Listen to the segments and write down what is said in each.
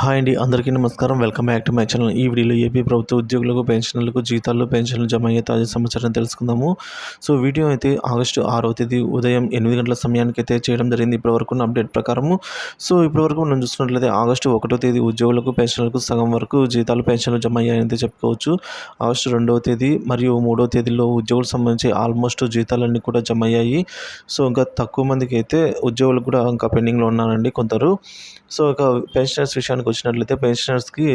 Hi అండి అందరికీ నమస్కారం. Welcome back to my channel. ఈ వీడియోలో ఏపీ ప్రభుత్వ ఉద్యోగులకు పెన్షన్లకు జీతాలు పెన్షన్లు జమ అయ్యే తాజా సమాచారం తెలుసుకుందాము. సో వీడియో అయితే ఆగస్టు ఆరో తేదీ ఉదయం ఎనిమిది గంటల సమయానికి అయితే చేయడం జరిగింది. ఇప్పటివరకు ఉన్న అప్డేట్ ప్రకారము. సో ఇప్పటివరకు మనం చూసుకున్నట్లయితే ఆగస్టు ఒకటో తేదీ ఉద్యోగులకు పెన్షన్లకు సగం వరకు జీతాలు పెన్షన్లు జమ అయ్యాయని చెప్పుకోవచ్చు. ఆగస్టు రెండవ తేదీ మరియు మూడవ తేదీలో ఉద్యోగులకు సంబంధించి ఆల్మోస్ట్ జీతాలన్నీ కూడా జమ అయ్యాయి. సో ఇంకా తక్కువ మందికి అయితే ఉద్యోగులు కూడా ఇంకా పెండింగ్లో ఉన్నారండి కొందరు. సో ఇక పెన్షనర్స్ విషయానికి వచ్చినట్లయితే పెన్షనర్స్కి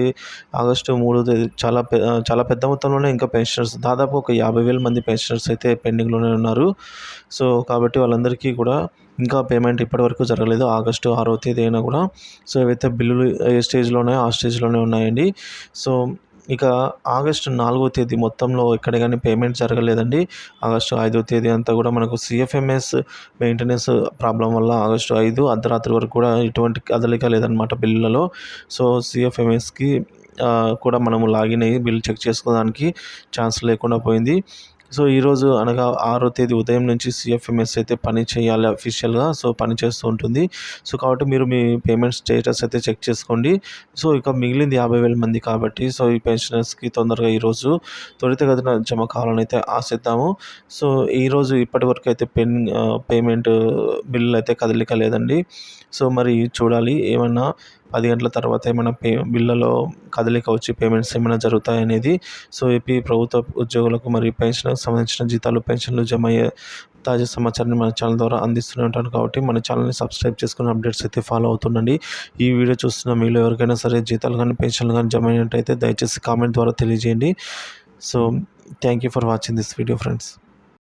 ఆగస్టు మూడో తేదీ చాలా చాలా పెద్ద మొత్తంలోనే ఇంకా పెన్షనర్స్ దాదాపు ఒక యాభై వేల మంది పెన్షనర్స్ అయితే పెండింగ్లోనే ఉన్నారు. సో కాబట్టి వాళ్ళందరికీ కూడా ఇంకా పేమెంట్ ఇప్పటివరకు జరగలేదు. ఆగస్టు ఆరో తేదీ అయినా కూడా. సో ఏవైతే బిల్లులు ఏ స్టేజ్లో ఉన్నాయో ఆ స్టేజ్లోనే ఉన్నాయండి. సో ఇక ఆగస్టు నాలుగో తేదీ మొత్తంలో ఎక్కడ కానీ పేమెంట్ జరగలేదండి. ఆగస్టు ఐదో తేదీ అంతా కూడా మనకు సిఎఫ్ఎంఎస్ మెయింటెనెన్స్ ప్రాబ్లం వల్ల ఆగస్టు ఐదు అర్ధరాత్రి వరకు కూడా ఎటువంటి కదలిక లేదనమాట బిల్లులలో. సో సిఎఫ్ఎంఎస్కి కూడా మనము లాగిన్ అయ్యి బిల్ చెక్ చేసుకోవడానికి ఛాన్స్ లేకుండా పోయింది. సో ఈరోజు అనగా ఆరో తేదీ ఉదయం నుంచి సిఎఫ్ఎంఎస్ అయితే పని చేయాలి అఫీషియల్గా సో పని చేస్తూ ఉంటుంది. సో కాబట్టి మీరు మీ పేమెంట్ స్టేటస్ అయితే చెక్ చేసుకోండి. సో ఇక మిగిలింది యాభై వేల మంది కాబట్టి సో ఈ పెన్షనర్స్కి తొందరగా ఈరోజు త్వరితగతిన జమ కావాలని అయితే ఆశిద్దాము. సో ఈరోజు ఇప్పటి వరకు అయితే పెన్ పేమెంట్ బిల్లు అయితే కదలిక లేదండి. సో మరి చూడాలి ఏమన్నా పది గంటల తర్వాత ఏమైనా పే బిల్లలో కదలిక వచ్చి పేమెంట్స్ ఏమైనా జరుగుతాయనేది. సో ఏపీ ప్రభుత్వ ఉద్యోగులకు మరియు పెన్షనర్స్ సంబంధించిన జీతాలు పెన్షన్లు జమ అయ్యే తాజా సమాచారాన్ని మన ఛానల్ ద్వారా అందిస్తూనే ఉంటాను కాబట్టి మన ఛానల్ని సబ్స్క్రైబ్ చేసుకుని అప్డేట్స్ అయితే ఫాలో అవుతుండండి. ఈ వీడియో చూస్తున్న మీలో ఎవరికైనా సరే జీతాలు కానీ పెన్షన్లు కానీ జమ అయినట్టయితే దయచేసి కామెంట్ ద్వారా తెలియజేయండి. So thank you for watching this video friends